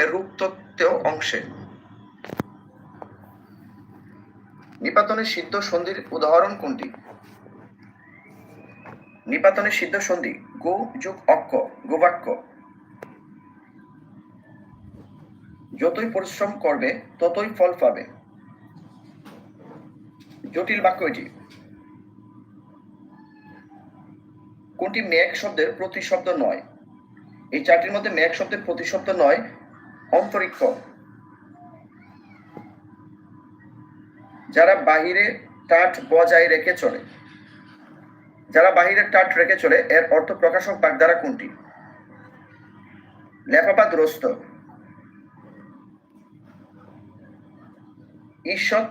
নিপাতনের রূপ তত্ত্ব অংশে। নিপাতনের সিদ্ধ সন্ধির উদাহরণ কোনটি? নিপাতনের সিদ্ধ সন্ধি, গো যুগ অক্ষ গোবাক্য যতই পরিশ্রম করবে, ততই ফল পাবে। জটিল বাক্য এটি। কোনটি মেঘ শব্দের প্রতিশব্দ নয়? এই চারটির মধ্যে মেঘ শব্দের প্রতিশব্দ নয় অন্তরিক্ষ। যারা বাহিরে টাট বজায় রেখে চলে, যারা বাহিরে টাট রেখে চলে, এর অর্থ প্রকাশক বাগধারা কোনটি? লেফাপা দ্রস্ত ঈষৎ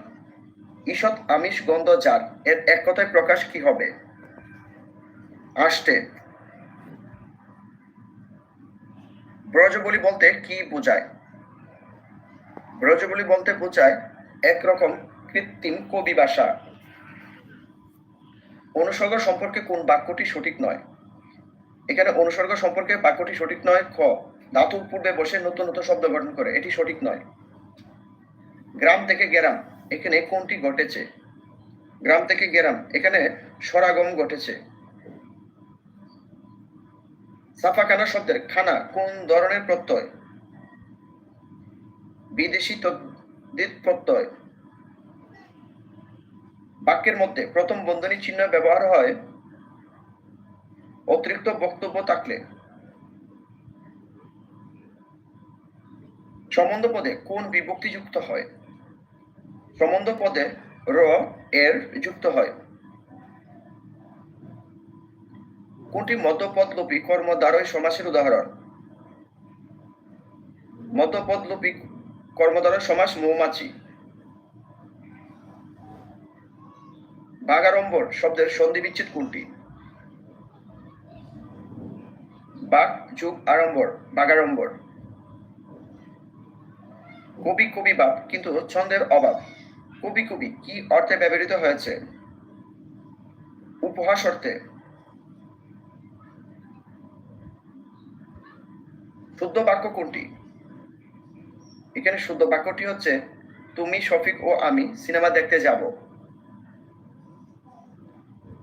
ঈষৎ আমিষ গন্ধ যার, এর এক কথায় প্রকাশ কি হবে? আসতে। ব্রজবলি বলতে কি বোঝায়? ব্রজবলি বলতে বোঝায় একরকম কৃত্রিম কবি ভাষা। অনুসর্গ সম্পর্কে কোন বাক্যটি সঠিক নয়? এখানে অনুসর্গ সম্পর্কে বাক্যটি সঠিক নয়, খ। ধাতু পূর্বে বসে নতুন নতুন শব্দ গঠন করে, এটি সঠিক নয়। গ্রাম থেকে গেরাম, এখানে কোনটি ঘটেছে? গ্রাম থেকে গেরাম, এখানে সরাগম ঘটেছে। সাফাখানা শব্দের খানা কোন ধরনের প্রত্যয়? বিদেশি তদ্দিত প্রত্যয়। বাক্যের মধ্যে প্রথম বন্ধনী চিহ্ন ব্যবহার হয় অতিরিক্ত বক্তব্য থাকলে। সম্বন্ধ পদে কোন বিভক্তি যুক্ত হয়? সম্বন্ধ পদে র, এর যুক্ত হয়। কোনটি মধ্যপদলোপী কর্মদ্বারয় সমাসের উদাহরণ। মধ্যপদলোপী কর্মদ্বারয় সমাস মৌমাছি। বাগাড়ম্বর শব্দের সন্ধি বিচ্ছেদ কোনটি? বাক, যুগ, আড়ম্বর, বাগাড়ম্বর। কবি কবি বাপ কিন্তু ছন্দের অভাব। কবি কবি, কি অর্থে ব্যবহৃত হয়েছে? উপহাস অর্থে। শুদ্ধ বাক্য কোনটি? এখানে শুদ্ধ বাক্যটি হচ্ছে, তুমি, শফিক ও আমি সিনেমা দেখতে যাব।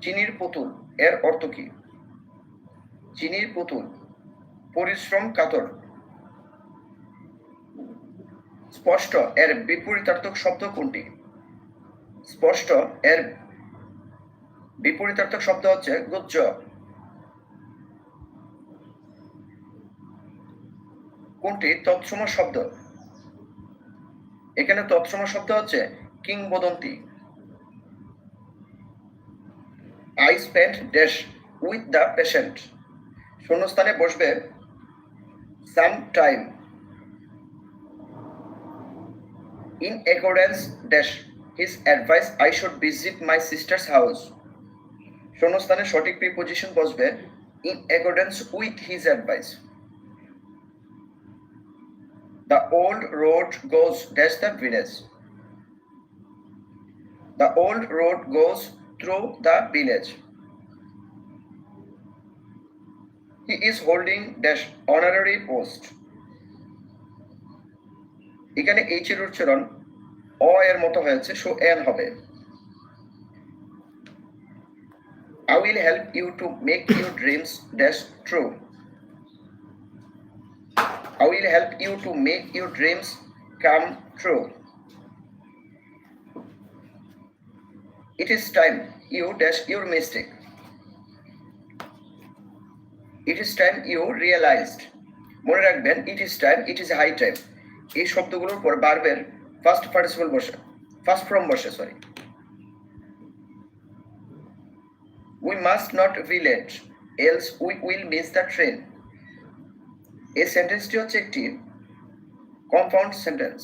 চিনির পুতুল, এর অর্থ কি? চিনির পুতুল, পরিশ্রম কাতর। স্পষ্ট, এর বিপরীতার্থক শব্দ কোনটি? স্পষ্ট, এর বিপরীতার্থক শব্দ হচ্ছে, গুজ্জ। কোনটি তৎসম শব্দ? এখানে তৎসম শব্দ হচ্ছে কিংবদন্তি। I spend dash with the patient শূন্যস্থানে বসবে some time in accordance dash his advice I should visit my sister's house শূন্যস্থানে সঠিক প্রিপোজিশন বসবে in accordance with his advice The old road goes dash the village. The old road goes through the village. He is holding dash honorary post. এখানে H এর উচ্চারণ অ এর মতো হয়েছে সো এন হবে I will help you to make your dreams dash true. I will help you to make your dreams come true. It is time you dash your mistake. It is time you realized. মনে রাখবেন it is time it is high time এই শব্দগুলোর পর বারবার first participle বসে first form বসে sorry we must not village else we will miss the train এই সেন্টেন্সটি হচ্ছে একটি compound sentence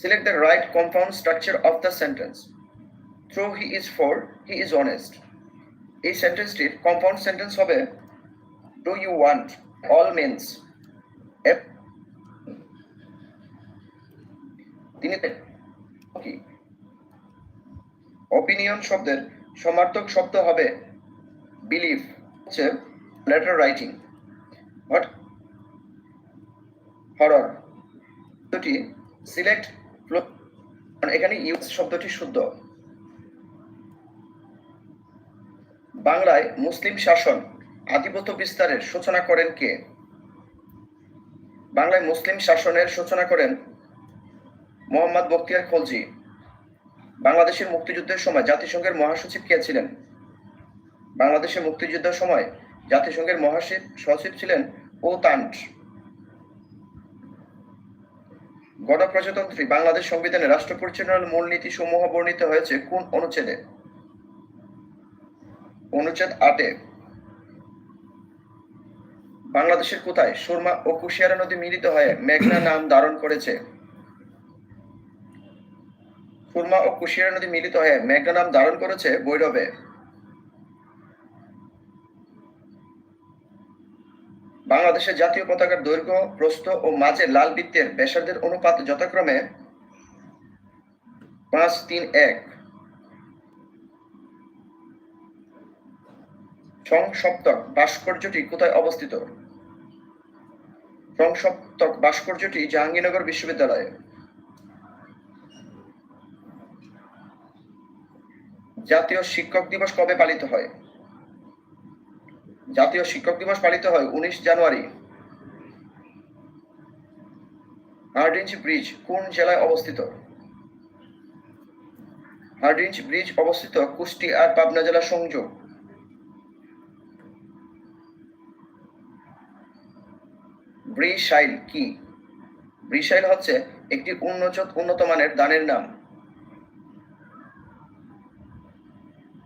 select the right compound structure of the sentence though he is for he is honest এই সেন্টেন্সটির compound sentence হবে do you want all means তিনি opinion শব্দের সমার্থক শব্দ হবে বিলিভ হচ্ছে লেটার রাইটিং হোয়াট হরর দুটি সিলেক্ট এখানে ইউজ শব্দটি শুদ্ধ। বাংলায় মুসলিম শাসন আধিপত্য বিস্তারের সূচনা করেন কে? বাংলায় মুসলিম শাসনের সূচনা করেন মোহাম্মদ বখতিয়ার খলজি। বাংলাদেশের মুক্তিযুদ্ধের সময় জাতিসংঘের মহাসচিব কে ছিলেন? বাংলাদেশের মুক্তিযুদ্ধের সময় জাতিসংঘের মহাসচিব সচিব ছিলেন ও তান্ট গণপ্রজাতন্ত্রী, বাংলাদেশ সংবিধানে রাষ্ট্র পরিচালনার মূলনীতি সমূহ বর্ণিত হয়েছে কোন অনুচ্ছেদে? অনুচ্ছেদ আটে। বাংলাদেশের কোথায় সুরমা ও কুশিয়ারা নদী মিলিত হয়ে মেঘনা নাম ধারণ করেছে? সুরমা ও কুশিয়ারা নদী মিলিত হয়ে মেঘনা নাম ধারণ করেছে বৈরবে। বাংলাদেশের জাতীয় পতাকার দৈর্ঘ্য, প্রস্থ ও মাঝে লাল বৃত্তের ব্যাসার্ধের অনুপাত যথাক্রমে পাঁচ তিন এক। সংসপ্তক ভাস্কর্যটি কোথায় অবস্থিত? সংসপ্তক ভাস্কর্যটি জাহাঙ্গীরনগর বিশ্ববিদ্যালয়ে। জাতীয় শিক্ষক দিবস কবে পালিত হয়? জাতীয় শিক্ষক দিবস পালিত হয় উনিশ জানুয়ারি। হার্ডিঞ্জ ব্রিজ কোন জেলায় অবস্থিত? হার্ডিঞ্জ ব্রিজ অবস্থিত কুষ্টি আর পাবনা জেলা সংযোগ। ব্রিশাইল কি? ব্রিশাইল হচ্ছে একটি উন্নত উন্নত মানের দানের নাম।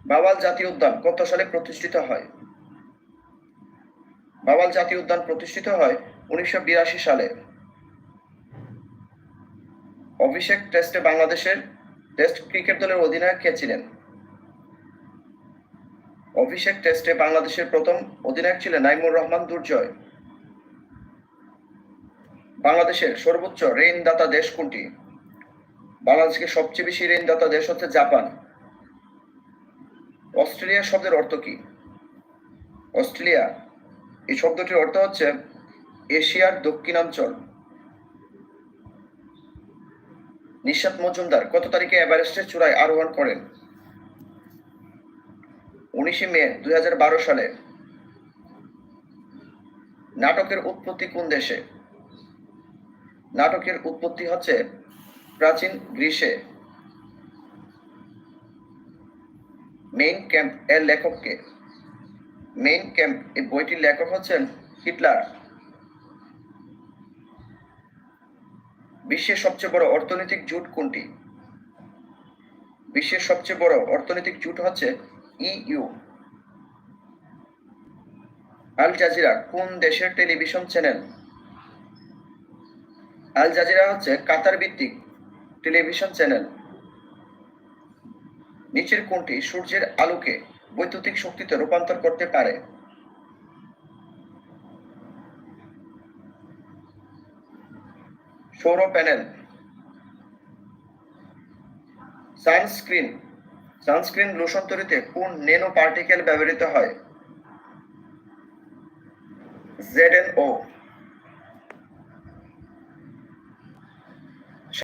বাওয়াল জাতীয় উদ্যান কত সালে প্রতিষ্ঠিত হয়? বাওয়াল জাতীয় উদ্যান প্রতিষ্ঠিত হয় উনিশশো বিরাশি সালে। অভিষেক টেস্টে বাংলাদেশের টেস্ট ক্রিকেট দলের অধিনায়ক কে ছিলেন? অভিষেক টেস্টে বাংলাদেশের প্রথম অধিনায়ক ছিলেন নাইমুর রহমান দুর্জয়। বাংলাদেশের সর্বোচ্চ ঋণদাতা দেশ কোনটি? বাংলাদেশকে সবচেয়ে বেশি ঋণদাতা দেশ হচ্ছে জাপান। অস্ট্রেলিয়া শব্দের অর্থ কি? অস্ট্রেলিয়া এই শব্দটির অর্থ হচ্ছে এশিয়ার দক্ষিণাঞ্চল। নিশাত মজুমদার কত তারিখে এভারেস্টের চূড়ায় আরোহণ করেন? উনিশে মে দুই হাজার বারো সালে। নাটকের উৎপত্তি কোন দেশে? নাটকের উৎপত্তি হচ্ছে প্রাচীন গ্রীসে। মেইন ক্যাম্প এর লেখককে মেইন ক্যাম্প, এই বইটির লেখক হচ্ছেন হিটলার। বিশ্বের সবচেয়ে বড় অর্থনৈতিক জোট কোনটি? বিশ্বের সবচেয়ে বড় অর্থনৈতিক জোট হচ্ছে ইইউ আল জাজিরা কোন দেশের টেলিভিশন চ্যানেল? আল জাজিরা হচ্ছে কাতার ভিত্তিক টেলিভিশন চ্যানেল। নিচের কোনটি সূর্যের আলোকে বৈদ্যুতিক শক্তিতে রূপান্তর করতে পারে। সৌর প্যানেল। সানস্ক্রিন। সানস্ক্রিন লোশন তৈরিতে কোন নেনো পার্টিকেল ব্যবহৃত হয়? Z N O